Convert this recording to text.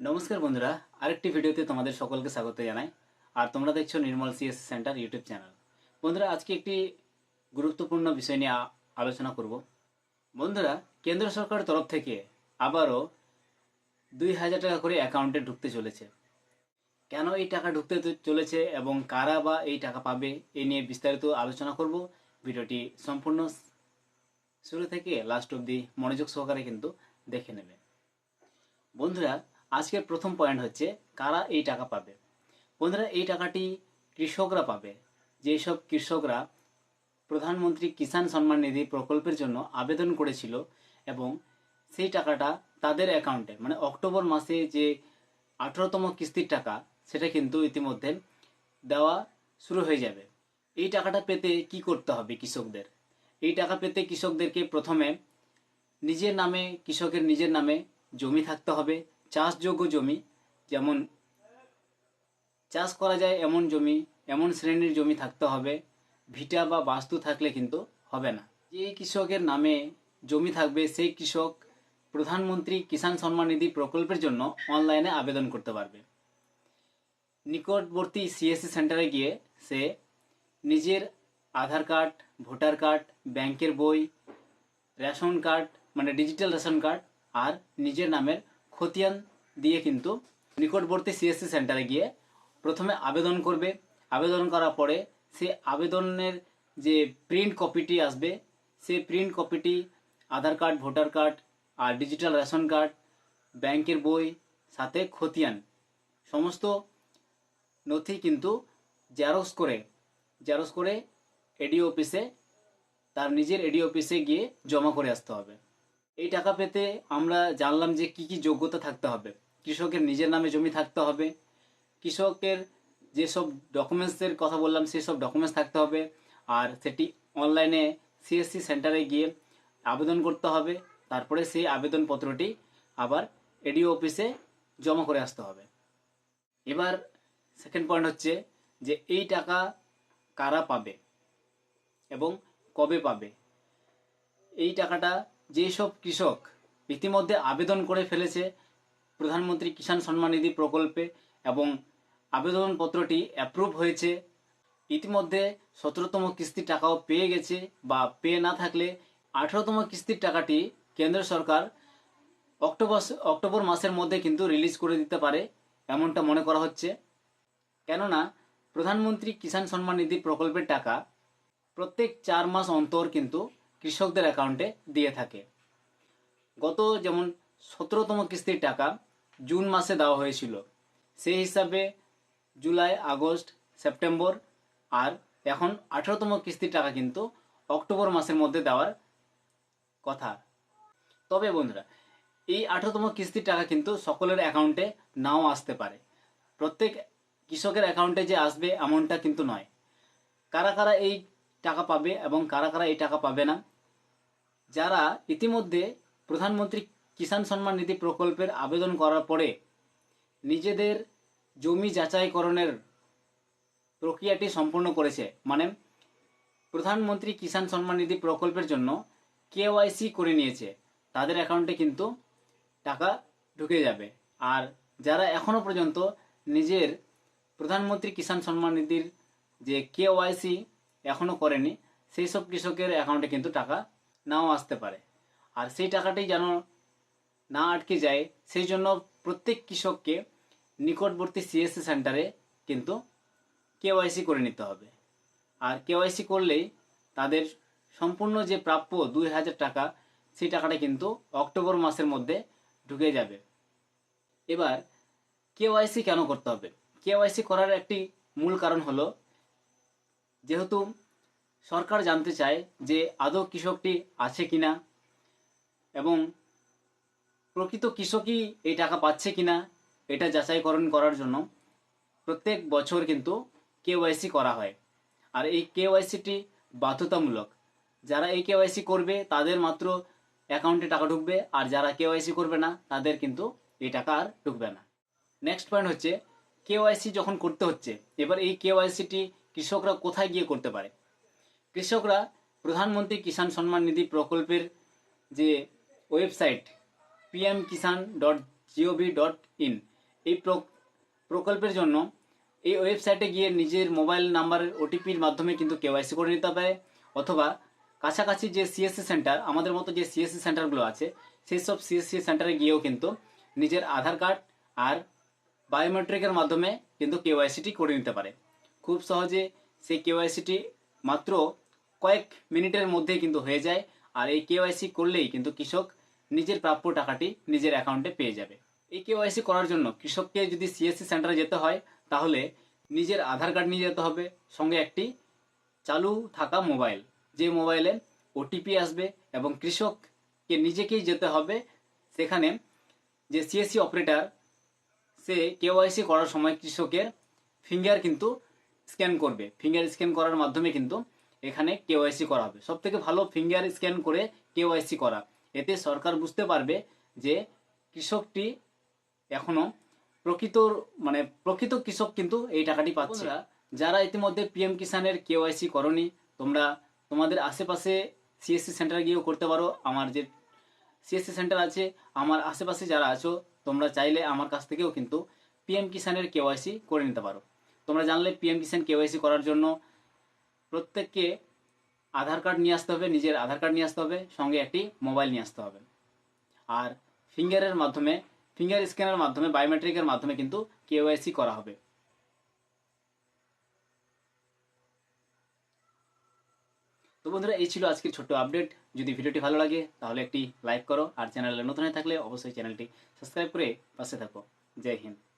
নমস্কার বন্ধুরা, আরেকটি ভিডিওতে তোমাদের সকলকে স্বাগত জানাই। আর তোমরা দেখছ Nirmal CS centre YouTube channel বন্ধুরা, আজকে একটি গুরুত্বপূর্ণ বিষয় নিয়ে আলোচনা করব। বন্ধুরা, কেন্দ্র সরকারের তরফ থেকে আবারও দুই হাজার টাকা করে অ্যাকাউন্টে ঢুকতে চলেছে। কেন এই টাকা ঢুকতে চলেছে এবং কারা বা এই টাকা পাবে এই নিয়ে বিস্তারিত আলোচনা করব। ভিডিওটি সম্পূর্ণ শুরু থেকে লাস্ট অবধি মনোযোগ সহকারে কিন্তু দেখে নেবে। বন্ধুরা আজকের প্রথম পয়েন্ট হচ্ছে কারা এই টাকা পাবে? বন্ধুরা, এই টাকাটি কৃষকরা পাবে। যেসব কৃষকরা প্রধানমন্ত্রী কিষাণ সম্মান নিধি প্রকল্পের জন্য আবেদন করেছিল এবং সেই টাকাটা তাদের অ্যাকাউন্টে মানে অক্টোবর মাসে যে আঠেরোতম কিস্তির টাকা, সেটা কিন্তু ইতিমধ্যে দেওয়া শুরু হয়ে যাবে। এই টাকাটা পেতে কি করতে হবে কৃষকদের? এই টাকা পেতে কৃষকদেরকে প্রথমে নিজের নামে, কৃষকের নিজের নামে জমি থাকতে হবে। চাষযোগ্য জমি, যেমন চাষ করা যায় এমন জমি, এমন শ্রেণির জমি থাকতে হবে, ভিটা বা বাস্তু থাকলে কিন্তু হবে না। যে কৃষকের নামে জমি থাকবে, সেই কৃষক প্রধানমন্ত্রী কিষাণ সম্মান নিধি প্রকল্পের জন্য অনলাইনে আবেদন করতে পারবে। নিকটবর্তী সিএসসি সেন্টারে গিয়ে সে নিজের আধার কার্ড, ভোটার কার্ড, ব্যাংকের বই, রেশন কার্ড মানে ডিজিটাল রেশন কার্ড আর নিজের নামের খতিয়ান দিয়ে কিন্তু নিকটবর্তী সিএসসি সেন্টারে গিয়ে প্রথমে আবেদন করবে। আবেদন করার পরে সে আবেদনের যে প্রিন্ট কপিটি আসবে সেই প্রিন্ট কপিটি আধার কার্ড, ভোটার কার্ড আর ডিজিটাল রেশন কার্ড, ব্যাংকের বই, সাথে খতিয়ান। সমস্ত নথি কিন্তু জেরক্স করে জেরক্স করে এডিও অফিসে, তার নিজের এডি অফিসে গিয়ে জমা করে আসতে হবে। এই টাকা পেতে আমরা জানলাম যে কি কি যোগ্যতা থাকতে হবে। কৃষকের নিজের নামে জমি থাকতে হবে। কৃষকের যেসব ডকুমেন্টসের কথা বললাম, সেসব ডকুমেন্টস থাকতে হবে। আর সেটি অনলাইনে সিএসসি সেন্টারে গিয়ে আবেদন করতে হবে। তারপরে সেই আবেদনপত্রটি আবার এডিও অফিসে জমা করে আসতে হবে। এবার সেকেন্ড পয়েন্ট হচ্ছে যে এই টাকা কারা পাবে এবং কবে পাবে? এই টাকাটা যেসব কৃষক ইতিমধ্যে আবেদন করে ফেলেছে, প্রধানমন্ত্রী কিষাণ সম্মান নিধি প্রকল্পে এবং আবেদনপত্রটি অ্যাপ্রুভ হয়েছে, ইতিমধ্যে সতেরোতম কিস্তির টাকাও পেয়ে গেছে বা পেয়ে না থাকলে আঠেরোতম কিস্তির টাকাটি কেন্দ্র সরকার অক্টোবর অক্টোবর মাসের মধ্যে কিন্তু রিলিজ করে দিতে পারে, এমনটা মনে করা হচ্ছে। কেননা, প্রধানমন্ত্রী কিষাণ সম্মান নিধি প্রকল্পের টাকা প্রত্যেক চার মাস অন্তর কিন্তু কৃষকদের অ্যাকাউন্টে দিয়ে থাকে। গত যেমন সতেরোতম কিস্তির টাকা জুন মাসে দেওয়া হয়েছিল, সেই হিসাবে জুলাই, আগস্ট, সেপ্টেম্বর আর এখন আঠেরোতম কিস্তির টাকা কিন্তু অক্টোবর মাসের মধ্যে দেওয়ার কথা। তবে বন্ধুরা, এই আঠেরোতম কিস্তির টাকা কিন্তু সকলের অ্যাকাউন্টে নাও আসতে পারে। প্রত্যেক কৃষকের অ্যাকাউন্টে যে আসবে এমনটা কিন্তু নয়। কারা কারা এই টাকা পাবে এবং কারা কারা এই টাকা পাবে না? যারা ইতিমধ্যে প্রধানমন্ত্রী কিষাণ সম্মান নিধি প্রকল্পের আবেদন করার পরে নিজেদের জমি যাচাইকরণের প্রক্রিয়াটি সম্পূর্ণ করেছে মানে প্রধানমন্ত্রী কিষাণ সম্মান নিধি প্রকল্পের জন্য কেওয়াইসি করে নিয়েছে, তাদের অ্যাকাউন্টে কিন্তু টাকা ঢুকে যাবে। আর যারা এখনও পর্যন্ত নিজের প্রধানমন্ত্রী কিষাণ সম্মান নিধির যে কেওয়াইসি এখনও করেনি, সেই সব কৃষকের অ্যাকাউন্টে কিন্তু টাকা নাও আসতে পারে। আর সেই টাকাটি যেন না আটকে যায়, সেই জন্য প্রত্যেক কৃষককে নিকটবর্তী সিএসসি সেন্টারে কিন্তু কেওয়াইসি করে নিতে হবে। আর কেওয়াইসি করলেই তাদের সম্পূর্ণ যে প্রাপ্য দুই হাজার টাকা, সেই টাকাটা কিন্তু অক্টোবর মাসের মধ্যে ঢুকে যাবে। এবার কেওয়াইসি কেন করতে হবে? কেওয়াইসি করার একটি মূল কারণ হলো যেহেতু সরকার জানতে চায় যে আদৌ কৃষকটি আছে কিনা এবং প্রকৃত কৃষকই এই টাকা পাচ্ছে কিনা, এটা যাচাইকরণ করার জন্য প্রত্যেক বছর কিন্তু কেওয়াইসি করা হয়। আর এই কেওয়াইসিটি বাধ্যতামূলক। যারা এই কেওয়াইসি করবে, তাদের মাত্র অ্যাকাউন্টে টাকা ঢুকবে, আর যারা কেওয়াইসি করবে না, তাদের কিন্তু এই টাকা আর ঢুকবে না। নেক্সট পয়েন্ট হচ্ছে কেওয়াইসি যখন করতে হচ্ছে, এবার এই কেওয়াইসিটি কৃষকরা কোথায় গিয়ে করতে পারে? কৃষকরা প্রধানমন্ত্রী কিষাণ সম্মান নিধি প্রকল্পের যে website PM Kisan dot G O V dot in এই প্র- প্রকল্পের জন্য এই ওয়েবসাইটে গিয়ে নিজের মোবাইল নাম্বারের ওটিপির মাধ্যমে কিন্তু কেওয়াইসি করে নিতে পারে, অথবা কাছাকাছি যে সিএসসি সেন্টার, আমাদের মতো যে সিএসসি সেন্টারগুলো আছে, সেই সব সিএসসি সেন্টারে গিয়েও কিন্তু নিজের আধার কার্ড আর বায়োমেট্রিকের মাধ্যমে কিন্তু কেওয়াইসিটি করে নিতে পারে। খুব সহজে সেই কেওয়াইসিটি মাত্র কয়েক মিনিটের মধ্যে কিন্তু হয়ে যায়। আর এই কেওয়াইসি করলেই কিন্তু কৃষক নিজের প্রাপ্য টাকাটি নিজের অ্যাকাউন্টে পেয়ে যাবে। এই কেওয়াইসি করার জন্য কৃষককে যদি সিএসসি সেন্টারে যেতে হয়, তাহলে নিজের আধার কার্ড নিয়ে যেতে হবে, সঙ্গে একটি চালু থাকা মোবাইল। যে মোবাইলে ওটিপি আসবে এবং কৃষককে নিজেকেই যেতে হবে। সেখানে যে সিএসসি অপারেটর সে কেওয়াইসি করার সময় কৃষকের ফিঙ্গার কিন্তু স্ক্যান করবে। ফিঙ্গার স্ক্যান করার মাধ্যমে কিন্তু এখানে কেওয়াইসি করা হবে। সব থেকে ভালো ফিঙ্গার স্ক্যান করে কেওয়াইসি করা। এতে সরকার বুঝতে পারবে যে কৃষকটি এখনও প্রকৃত মানে প্রকৃত কৃষক কিন্তু এই টাকাটি পাচ্ছে। যারা ইতিমধ্যে পিএম কিষানের কেওয়াইসি করনি তোমরা তোমাদের আশেপাশে সিএসসি সেন্টার গিয়েও করতে পারো। আমার যে সিএসসি সেন্টার আছে আমার আশেপাশে যারা আছো তোমরা চাইলে আমার কাছ থেকেও কিন্তু পিএম কিষানের কেওয়াইসি করে নিতে পারো। তোমরা জানলে পিএম কিষান কেওয়াইসি করার জন্য প্রত্যেককে আধার কার্ড নিয়ে আসতে হবে, নিজের আধার কার্ড নিয়ে আসতে হবে, সঙ্গে একটি মোবাইল নিয়ে আসতে হবে। আর ফিঙ্গারের মাধ্যমে ফিঙ্গার স্ক্যানের মাধ্যমে বায়োমেট্রিকের মাধ্যমে কিন্তু কেওয়াইসি করা হবে। তো বন্ধুরা, এই ছিল আজকের ছোট্ট আপডেট যদি ভিডিওটি ভালো লাগে, তাহলে একটি লাইক করো। আর চ্যানেলে নতুন হয়ে থাকলে অবশ্যই চ্যানেলটি সাবস্ক্রাইব করে পাশে থাকো। জয় হিন্দ।